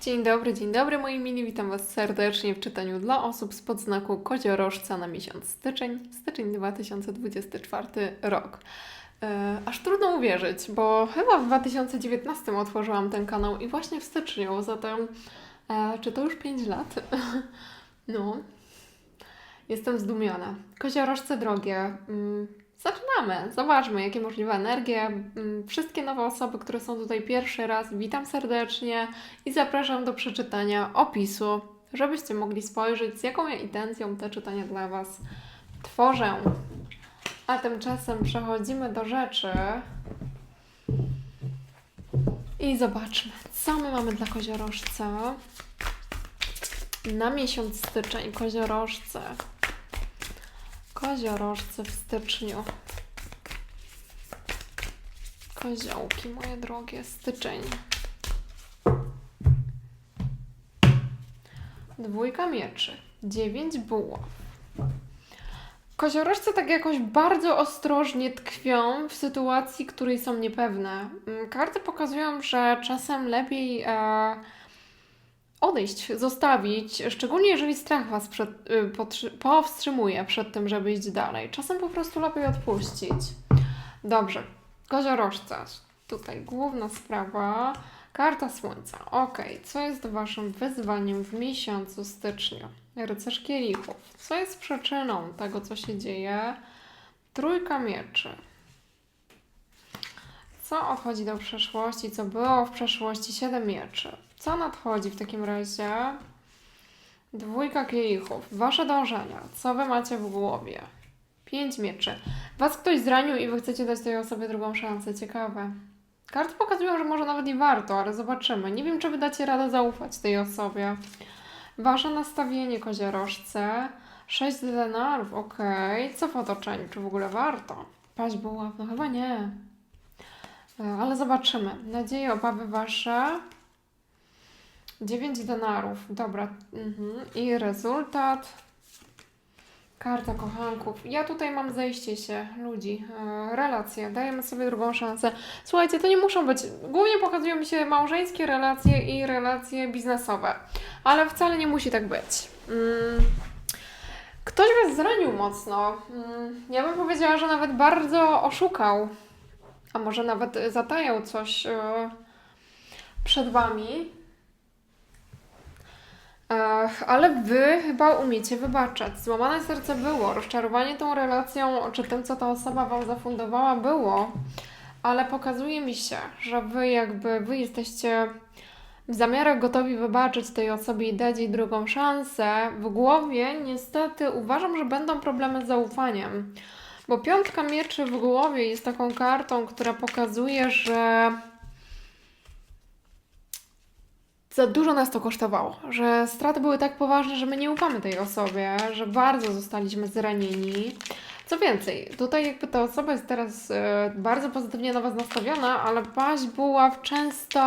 Dzień dobry, dzień dobry moi mili, witam Was serdecznie w czytaniu dla osób z podznaku koziorożca na miesiąc styczeń, styczeń 2024 rok. E, aż trudno uwierzyć, bo chyba w 2019 otworzyłam ten kanał i właśnie w styczniu, zatem czy to już 5 lat? no, jestem zdumiona. Koziorożce drogie, mm, Zaczynamy. Zobaczmy, jakie możliwe energie. Mm, Wszystkie nowe osoby, które są tutaj pierwszy raz, witam serdecznie i zapraszam do przeczytania opisu, żebyście mogli spojrzeć, z jaką ja intencją te czytania dla Was tworzę. A tymczasem przechodzimy do rzeczy i zobaczmy, co my mamy dla koziorożca na miesiąc styczeń. Koziorożce. Koziorożce w styczniu. Koziołki, moje drogie, styczeń. Dwójka mieczy, dziewięć buław. Koziorożce tak jakoś bardzo ostrożnie tkwią w sytuacji, której są niepewne. Mm, Karty pokazują, że czasem lepiej e, odejść, zostawić, szczególnie jeżeli strach Was przed, y, powstrzymuje przed tym, żeby iść dalej. Czasem po prostu lepiej odpuścić. Dobrze, koziorożce. Tutaj główna sprawa. Karta Słońca. Ok, co jest Waszym wyzwaniem w miesiącu styczniu? Rycerz kielichów. Co jest przyczyną tego, co się dzieje? Trójka mieczy. Co odchodzi do przeszłości? Co było w przeszłości? Siedem mieczy. Co nadchodzi w takim razie? Dwójka kielichów. Wasze dążenia. Co wy macie w głowie? Pięć mieczy. Was ktoś zranił i wy chcecie dać tej osobie drugą szansę. Ciekawe. Karty pokazują, że może nawet nie warto, ale zobaczymy. Nie wiem, czy wy dacie radę zaufać tej osobie. Wasze nastawienie, koziorożce. Sześć denarów, okej. Co w otoczeniu? Czy w ogóle warto? Paść buław? No chyba nie. E, Ale zobaczymy. Nadzieje, obawy wasze. 9 denarów. Dobra. Mhm. I rezultat. Karta kochanków. Ja tutaj mam zejście się ludzi. E, relacje. Dajemy sobie drugą szansę. Słuchajcie, to nie muszą być. Głównie pokazują mi się małżeńskie relacje i relacje biznesowe. Ale wcale nie musi tak być. Mm. Ktoś was zranił mocno. Mm. Ja bym powiedziała, że nawet bardzo oszukał. A może nawet zatajał coś e, przed wami. Ale wy chyba umiecie wybaczać. Złamane serce było, rozczarowanie tą relacją, czy tym, co ta osoba wam zafundowała, było, ale pokazuje mi się, że wy jakby wy jesteście w zamiarach gotowi wybaczyć tej osobie i dać jej drugą szansę. W głowie niestety uważam, że będą problemy z zaufaniem. Bo piątka mieczy w głowie jest taką kartą, która pokazuje, że za dużo nas to kosztowało, że straty były tak poważne, że my nie ufamy tej osobie, że bardzo zostaliśmy zranieni. Co więcej, tutaj jakby ta osoba jest teraz e, bardzo pozytywnie na Was nastawiona, ale paść buław często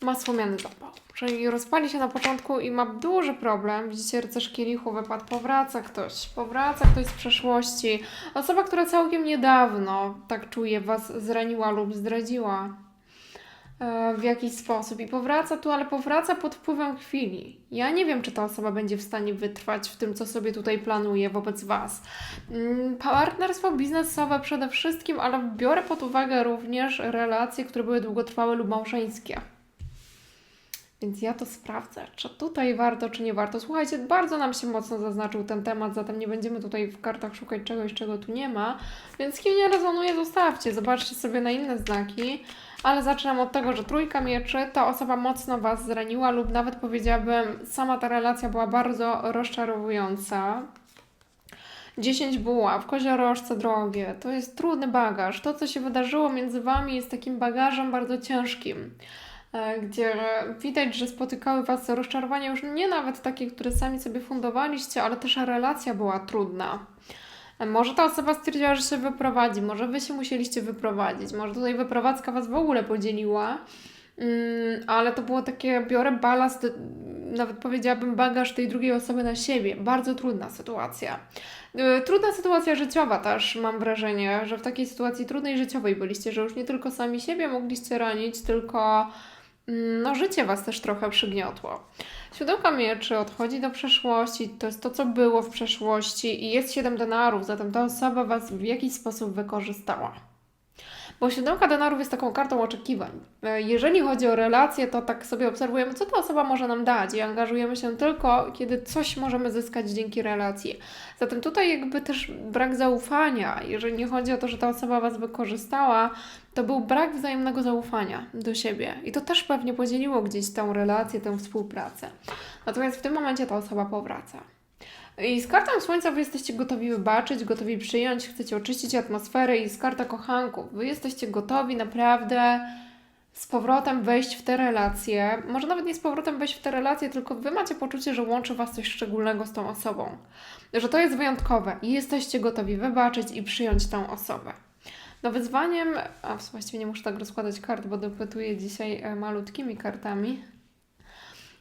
ma słomiany zapał. Czyli rozpali się na początku i ma duży problem. Widzicie, rycerz kielichu wypadł, powraca ktoś, powraca ktoś z przeszłości. Osoba, która całkiem niedawno, tak czuje, Was zraniła lub zdradziła w jakiś sposób i powraca tu, ale powraca pod wpływem chwili. Ja nie wiem, czy ta osoba będzie w stanie wytrwać w tym, co sobie tutaj planuje wobec Was. Mm, Partnerstwo biznesowe przede wszystkim, ale biorę pod uwagę również relacje, które były długotrwałe lub małżeńskie. Więc ja to sprawdzę, czy tutaj warto, czy nie warto. Słuchajcie, bardzo nam się mocno zaznaczył ten temat, zatem nie będziemy tutaj w kartach szukać czegoś, czego tu nie ma. Więc kim nie rezonuje, zostawcie, zobaczcie sobie na inne znaki. Ale zaczynam od tego, że trójka mieczy, ta osoba mocno Was zraniła lub nawet powiedziałabym, sama ta relacja była bardzo rozczarowująca. 10 buław, koziorożce drogie, to jest trudny bagaż. To, co się wydarzyło między Wami jest takim bagażem bardzo ciężkim, e, gdzie widać, że spotykały Was rozczarowania już nie nawet takie, które sami sobie fundowaliście, ale też relacja była trudna. E, Może ta osoba stwierdziła, że się wyprowadzi, może Wy się musieliście wyprowadzić, może tutaj wyprowadzka Was w ogóle podzieliła, Mm, ale to było takie, biorę balast, nawet powiedziałabym bagaż tej drugiej osoby na siebie. Bardzo trudna sytuacja. Y, Trudna sytuacja życiowa też, mam wrażenie, że w takiej sytuacji trudnej życiowej byliście, że już nie tylko sami siebie mogliście ranić, tylko no, życie Was też trochę przygniotło. Siódemka mieczy odchodzi do przeszłości, to jest to, co było w przeszłości i jest siedem denarów, zatem ta osoba Was w jakiś sposób wykorzystała. Bo siódemka denarów jest taką kartą oczekiwań. E, Jeżeli chodzi o relacje, to tak sobie obserwujemy, co ta osoba może nam dać i angażujemy się tylko, kiedy coś możemy zyskać dzięki relacji. Zatem tutaj jakby też brak zaufania, jeżeli nie chodzi o to, że ta osoba Was wykorzystała, to był brak wzajemnego zaufania do siebie. I to też pewnie podzieliło gdzieś tę relację, tę współpracę. Natomiast w tym momencie ta osoba powraca. I z kartą Słońca Wy jesteście gotowi wybaczyć, gotowi przyjąć, chcecie oczyścić atmosferę i z karta kochanków. Wy jesteście gotowi naprawdę z powrotem wejść w te relacje. Może nawet nie z powrotem wejść w te relacje, tylko Wy macie poczucie, że łączy Was coś szczególnego z tą osobą. Że to jest wyjątkowe i jesteście gotowi wybaczyć i przyjąć tą osobę. No wyzwaniem, a właściwie nie muszę tak rozkładać kart, bo dopytuję dzisiaj e, malutkimi kartami.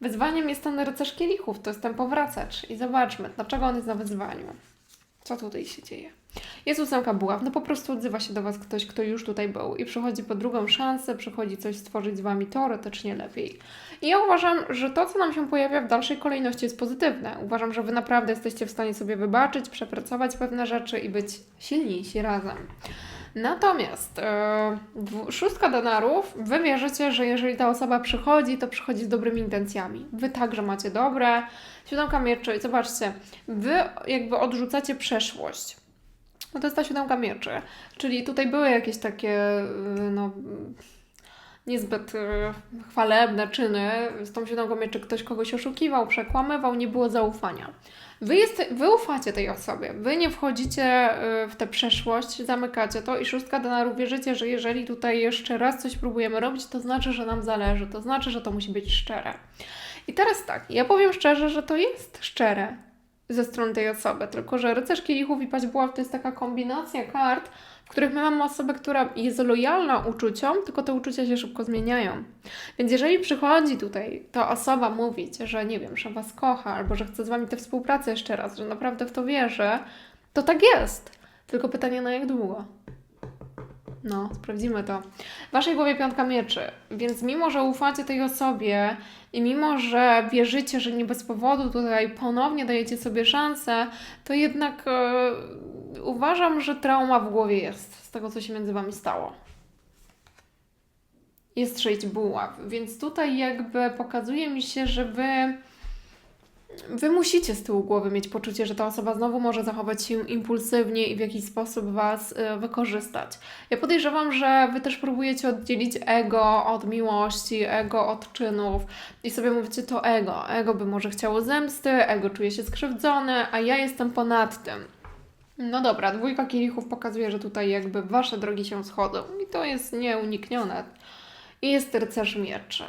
Wyzwaniem jest ten rycerz kielichów, to jest ten powracacz. I zobaczmy, dlaczego on jest na wyzwaniu. Co tutaj się dzieje? Jest ósemka buław, no po prostu odzywa się do Was ktoś, kto już tutaj był i przychodzi po drugą szansę, przychodzi coś stworzyć z Wami teoretycznie lepiej. I ja uważam, że to, co nam się pojawia w dalszej kolejności jest pozytywne. Uważam, że Wy naprawdę jesteście w stanie sobie wybaczyć, przepracować pewne rzeczy i być silniejsi razem. Natomiast dwu- szóstka denarów, wy wierzycie, że jeżeli ta osoba przychodzi, to przychodzi z dobrymi intencjami. Wy także macie dobre. Siódemka mieczy, zobaczcie, wy jakby odrzucacie przeszłość. No to jest ta siódemka mieczy. Czyli tutaj były jakieś takie, y, no, niezbyt y, chwalebne czyny. Z tą siódemką mieczy ktoś kogoś oszukiwał, przekłamywał, nie było zaufania. Wy, jest, wy ufacie tej osobie, wy nie wchodzicie y, w tę przeszłość, zamykacie to i szóstka denarów wierzycie, że jeżeli tutaj jeszcze raz coś próbujemy robić, to znaczy, że nam zależy, to znaczy, że to musi być szczere. I teraz tak, ja powiem szczerze, że to jest szczere ze strony tej osoby, tylko że rycerz kielichów i paź buław to jest taka kombinacja kart, w których my mamy osobę, która jest lojalna uczuciom, tylko te uczucia się szybko zmieniają. Więc jeżeli przychodzi tutaj ta osoba mówić, że nie wiem, że Was kocha, albo że chce z Wami tę współpracę jeszcze raz, że naprawdę w to wierzy, to tak jest. Tylko pytanie na jak długo? No, sprawdzimy to. W Waszej głowie piątka mieczy, więc mimo, że ufacie tej osobie i mimo, że wierzycie, że nie bez powodu tutaj ponownie dajecie sobie szansę, to jednak e, uważam, że trauma w głowie jest z tego, co się między Wami stało jest sześć buław, więc tutaj jakby pokazuje mi się, że wy, wy musicie z tyłu głowy mieć poczucie, że ta osoba znowu może zachować się impulsywnie i w jakiś sposób was y, wykorzystać. Ja podejrzewam, że wy też próbujecie oddzielić ego od miłości, ego od czynów i sobie mówicie to ego. Ego by może chciało zemsty, ego czuje się skrzywdzone, a ja jestem ponad tym. No dobra, dwójka kielichów pokazuje, że tutaj jakby wasze drogi się schodzą i to jest nieuniknione i jest rycerz mieczy.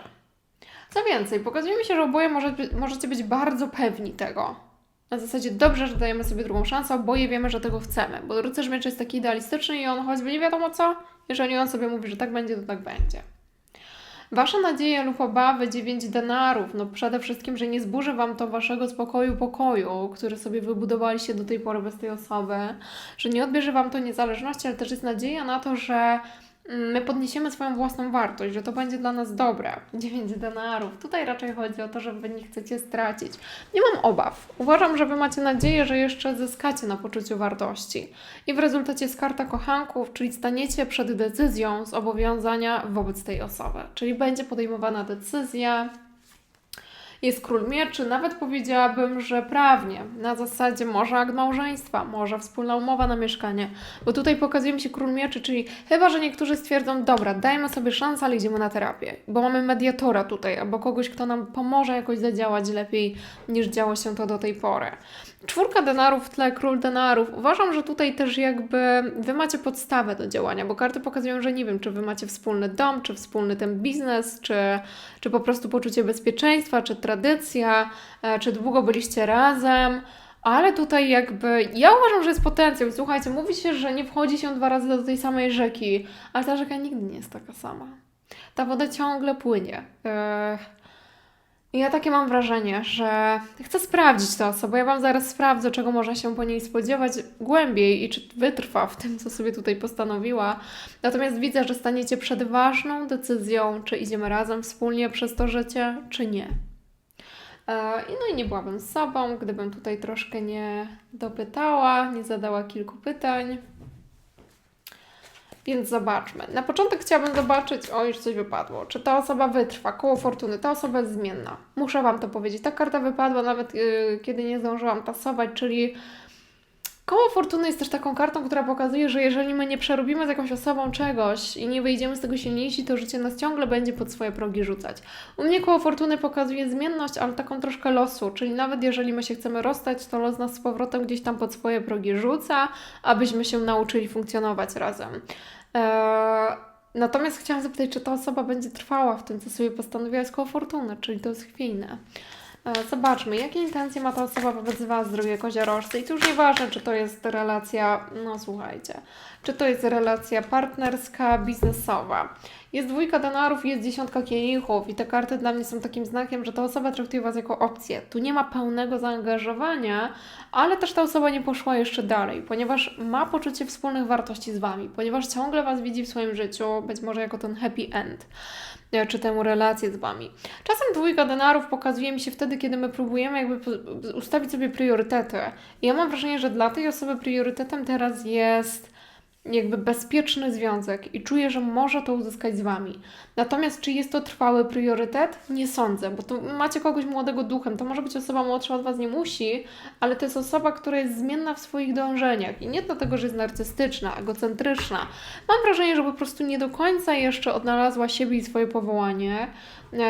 Co więcej, pokazuje mi się, że oboje może, możecie być bardzo pewni tego. Na zasadzie dobrze, że dajemy sobie drugą szansę, oboje wiemy, że tego chcemy, bo rycerz mieczy jest taki idealistyczny i on choćby nie wiadomo co, jeżeli on sobie mówi, że tak będzie, to tak będzie. Wasze nadzieje lub obawy, 9 denarów, no przede wszystkim, że nie zburzy Wam to Waszego spokoju, pokoju, który sobie wybudowaliście do tej pory bez tej osoby, że nie odbierze Wam to niezależności, ale też jest nadzieja na to, że my podniesiemy swoją własną wartość, że to będzie dla nas dobre. 9 denarów. Tutaj raczej chodzi o to, że Wy nie chcecie stracić. Nie mam obaw. Uważam, że Wy macie nadzieję, że jeszcze zyskacie na poczuciu wartości. I w rezultacie jest karta kochanków, czyli staniecie przed decyzją zobowiązania wobec tej osoby. Czyli będzie podejmowana decyzja, jest król mieczy, nawet powiedziałabym, że prawnie, na zasadzie może akt małżeństwa, może wspólna umowa na mieszkanie, bo tutaj pokazuje mi się król mieczy, czyli chyba, że niektórzy stwierdzą, dobra, dajmy sobie szansę, ale idziemy na terapię, bo mamy mediatora tutaj, albo kogoś, kto nam pomoże jakoś zadziałać lepiej, niż działo się to do tej pory. Czwórka denarów w tle, król denarów. Uważam, że tutaj też jakby wy macie podstawę do działania, bo karty pokazują, że nie wiem, czy wy macie wspólny dom, czy wspólny ten biznes, czy, czy po prostu poczucie bezpieczeństwa, czy tradycja, e, czy długo byliście razem. Ale tutaj jakby, ja uważam, że jest potencjał. Słuchajcie, mówi się, że nie wchodzi się dwa razy do tej samej rzeki, ale ta rzeka nigdy nie jest taka sama. Ta woda ciągle płynie. Ech. I ja takie mam wrażenie, że chcę sprawdzić tę osobę. Ja Wam zaraz sprawdzę, czego można się po niej spodziewać głębiej i czy wytrwa w tym, co sobie tutaj postanowiła. Natomiast widzę, że staniecie przed ważną decyzją, czy idziemy razem wspólnie przez to życie, czy nie. E, No i nie byłabym sobą, gdybym tutaj troszkę nie dopytała, nie zadała kilku pytań. Więc zobaczmy. Na początek chciałabym zobaczyć, o już coś wypadło. Czy ta osoba wytrwa? Koło fortuny. Ta osoba jest zmienna. Muszę Wam to powiedzieć. Ta karta wypadła nawet yy, kiedy nie zdążyłam tasować, czyli Koło fortuny jest też taką kartą, która pokazuje, że jeżeli my nie przerobimy z jakąś osobą czegoś i nie wyjdziemy z tego silniejsi, to życie nas ciągle będzie pod swoje progi rzucać. U mnie koło fortuny pokazuje zmienność, ale taką troszkę losu, czyli nawet jeżeli my się chcemy rozstać, to los nas z powrotem gdzieś tam pod swoje progi rzuca, abyśmy się nauczyli funkcjonować razem. Eee, natomiast chciałam zapytać, czy ta osoba będzie trwała w tym, co sobie postanowiła z koło fortuny, czyli to jest chwiejne. E, zobaczmy, jakie intencje ma ta osoba wobec Was, drogie koziorożcy. I tu już nieważne, czy to jest relacja, no słuchajcie, czy to jest relacja partnerska, biznesowa. Jest dwójka denarów jest dziesiątka kielichów i te karty dla mnie są takim znakiem, że ta osoba traktuje Was jako opcję. Tu nie ma pełnego zaangażowania, ale też ta osoba nie poszła jeszcze dalej, ponieważ ma poczucie wspólnych wartości z Wami, ponieważ ciągle Was widzi w swoim życiu, być może jako ten happy end. Czy tę relację z Wami. Czasem dwójka denarów pokazuje mi się wtedy, kiedy my próbujemy jakby ustawić sobie priorytety. I ja mam wrażenie, że dla tej osoby priorytetem teraz jest jakby bezpieczny związek i czuję, że może to uzyskać z Wami. Natomiast czy jest to trwały priorytet? Nie sądzę, bo to macie kogoś młodego duchem. To może być osoba młodsza od Was, nie musi, ale to jest osoba, która jest zmienna w swoich dążeniach i nie dlatego, że jest narcystyczna, egocentryczna. Mam wrażenie, że po prostu nie do końca jeszcze odnalazła siebie i swoje powołanie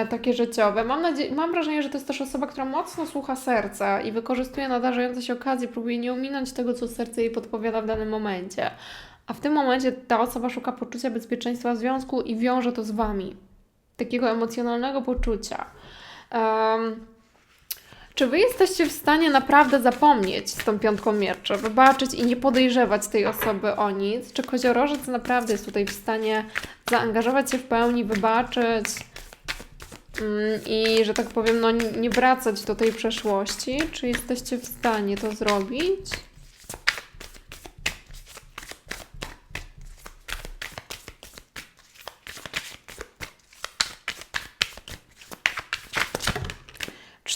takie życiowe. Mam, nadzie- mam wrażenie, że to jest też osoba, która mocno słucha serca i wykorzystuje nadarzające się okazje, próbuje nie ominąć tego, co serce jej podpowiada w danym momencie. A w tym momencie ta osoba szuka poczucia bezpieczeństwa w związku i wiąże to z wami. Takiego emocjonalnego poczucia. Um, czy wy jesteście w stanie naprawdę zapomnieć z tą piątką mierczy, wybaczyć i nie podejrzewać tej osoby o nic? Czy koziorożec naprawdę jest tutaj w stanie zaangażować się w pełni, wybaczyć i, że tak powiem, no, nie wracać do tej przeszłości? Czy jesteście w stanie to zrobić?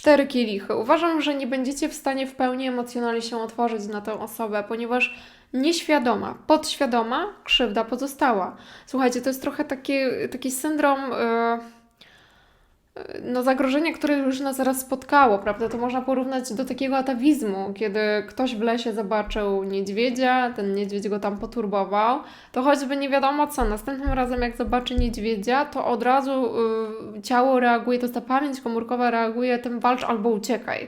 cztery kielichy. Uważam, że nie będziecie w stanie w pełni emocjonalnie się otworzyć na tę osobę, ponieważ nieświadoma, podświadoma krzywda pozostała. Słuchajcie, to jest trochę taki, taki syndrom. Yy no, zagrożenie, które już nas zaraz spotkało, prawda? To można porównać do takiego atawizmu, kiedy ktoś w lesie zobaczył niedźwiedzia, ten niedźwiedź go tam poturbował, to choćby nie wiadomo co, następnym razem jak zobaczy niedźwiedzia, to od razu y, ciało reaguje, to ta pamięć komórkowa reaguje, tym walcz albo uciekaj.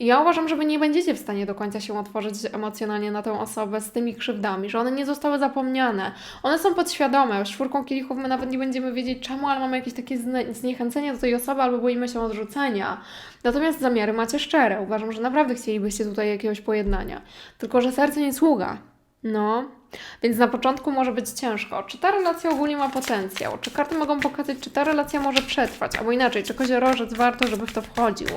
I ja uważam, że Wy nie będziecie w stanie do końca się otworzyć emocjonalnie na tę osobę z tymi krzywdami, że one nie zostały zapomniane. One są podświadome. Z czwórką kielichów my nawet nie będziemy wiedzieć czemu, ale mamy jakieś takie zniechęcenie do tej osoby albo boimy się odrzucenia. Natomiast zamiary macie szczere. Uważam, że naprawdę chcielibyście tutaj jakiegoś pojednania. Tylko, że serce nie sługa. No, więc na początku może być ciężko. Czy ta relacja ogólnie ma potencjał? Czy karty mogą pokazać, czy ta relacja może przetrwać? Albo inaczej, czy koziorożec warto, żeby w to wchodził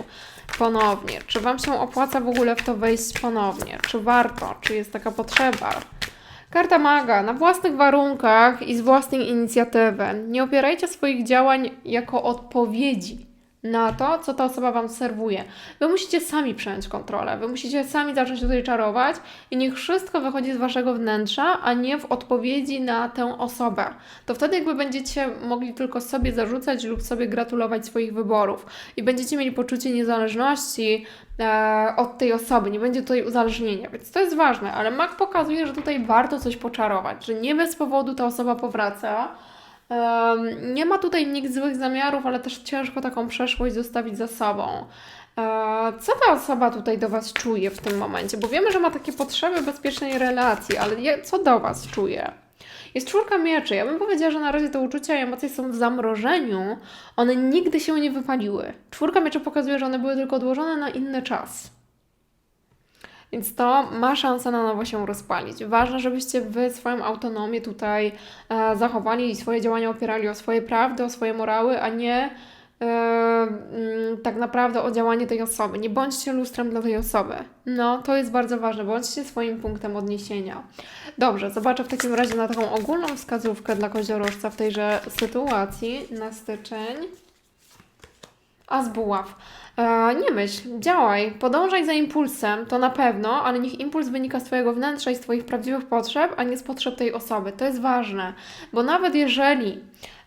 ponownie? Czy Wam się opłaca w ogóle w to wejść ponownie? Czy warto? Czy jest taka potrzeba? Karta maga na własnych warunkach i z własnej inicjatywy. Nie opierajcie swoich działań jako odpowiedzi na to, co ta osoba Wam serwuje. Wy musicie sami przejąć kontrolę, Wy musicie sami zacząć tutaj czarować i niech wszystko wychodzi z Waszego wnętrza, a nie w odpowiedzi na tę osobę. To wtedy jakby będziecie mogli tylko sobie zarzucać lub sobie gratulować swoich wyborów i będziecie mieli poczucie niezależności e, od tej osoby, nie będzie tutaj uzależnienia, więc to jest ważne, ale Mak pokazuje, że tutaj warto coś poczarować, że nie bez powodu ta osoba powraca, nie ma tutaj nikt złych zamiarów, ale też ciężko taką przeszłość zostawić za sobą. E, co ta osoba tutaj do Was czuje w tym momencie? Bo wiemy, że ma takie potrzeby bezpiecznej relacji, ale co do Was czuje? Jest czwórka mieczy. Ja bym powiedziała, że na razie te uczucia i emocje są w zamrożeniu. One nigdy się nie wypaliły. Czwórka mieczy pokazuje, że one były tylko odłożone na inny czas. Więc to ma szansę na nowo się rozpalić. Ważne, żebyście Wy swoją autonomię tutaj e, zachowali i swoje działania opierali o swoje prawdy, o swoje morały, a nie e, mm, tak naprawdę o działanie tej osoby. Nie bądźcie lustrem dla tej osoby. No, to jest bardzo ważne. Bądźcie swoim punktem odniesienia. Dobrze, zobaczę w takim razie na taką ogólną wskazówkę dla koziorożca w tejże sytuacji na styczeń. A z buław. E, nie myśl, działaj, podążaj za impulsem, to na pewno, ale niech impuls wynika z Twojego wnętrza i z Twoich prawdziwych potrzeb, a nie z potrzeb tej osoby. To jest ważne, bo nawet jeżeli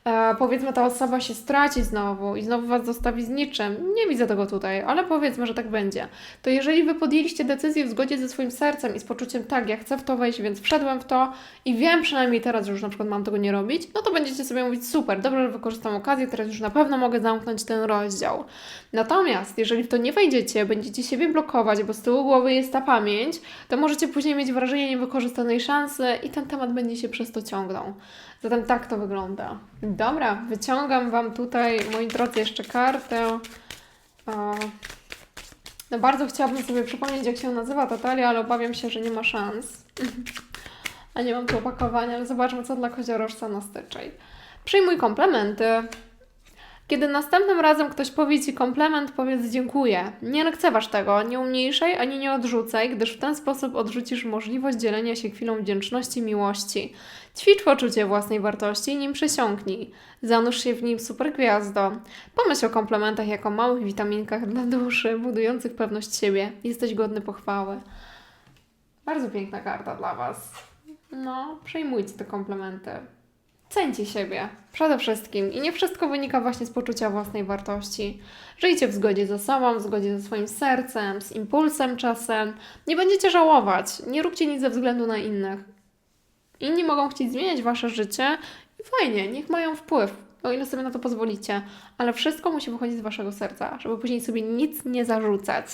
e, powiedzmy ta osoba się straci znowu i znowu Was zostawi z niczym, nie widzę tego tutaj, ale powiedzmy, że tak będzie, to jeżeli Wy podjęliście decyzję w zgodzie ze swoim sercem i z poczuciem, tak, ja chcę w to wejść, więc wszedłem w to i wiem przynajmniej teraz, że już na przykład mam tego nie robić, no to będziecie sobie mówić, super, dobrze, że wykorzystam okazję, teraz już na pewno mogę zamknąć ten rozdział. Natomiast jeżeli w to nie wejdziecie, będziecie siebie blokować, bo z tyłu głowy jest ta pamięć, to możecie później mieć wrażenie niewykorzystanej szansy i ten temat będzie się przez to ciągnął. Zatem tak to wygląda. Dobra, wyciągam Wam tutaj, moi drodzy, jeszcze kartę. No bardzo chciałabym sobie przypomnieć, jak się nazywa ta talia, ale obawiam się, że nie ma szans. A nie mam tu opakowania, ale zobaczmy, co dla koziorożca na styczeń. Przyjmuj komplementy. Kiedy następnym razem ktoś powie Ci komplement, powiedz dziękuję. Nie lekceważ tego, nie umniejszaj ani nie odrzucaj, gdyż w ten sposób odrzucisz możliwość dzielenia się chwilą wdzięczności i miłości. Ćwicz poczucie własnej wartości nim przesiąknij. Zanurz się w nim super gwiazdo. Pomyśl o komplementach jako małych witaminkach dla duszy, budujących pewność siebie. Jesteś godny pochwały. Bardzo piękna karta dla Was. No, przejmujcie te komplementy. Cencie siebie przede wszystkim i nie wszystko wynika właśnie z poczucia własnej wartości. Żyjcie w zgodzie ze sobą, w zgodzie ze swoim sercem, z impulsem czasem. Nie będziecie żałować, nie róbcie nic ze względu na innych. Inni mogą chcieć zmieniać wasze życie i fajnie, niech mają wpływ, o ile sobie na to pozwolicie, ale wszystko musi wychodzić z waszego serca, żeby później sobie nic nie zarzucać.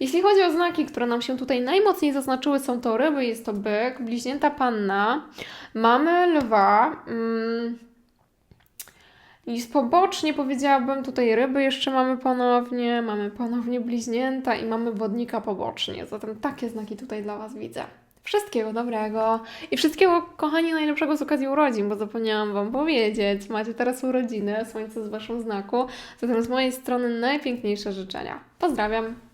Jeśli chodzi o znaki, które nam się tutaj najmocniej zaznaczyły, są to ryby, jest to byk, bliźnięta panna, mamy lwa, mm, i pobocznie powiedziałabym tutaj ryby jeszcze mamy ponownie, mamy ponownie bliźnięta i mamy wodnika pobocznie. Zatem takie znaki tutaj dla Was widzę. Wszystkiego dobrego i wszystkiego, kochani, najlepszego z okazji urodzin, bo zapomniałam Wam powiedzieć. Macie teraz urodziny, słońce z Waszym znaku. Zatem z mojej strony najpiękniejsze życzenia. Pozdrawiam!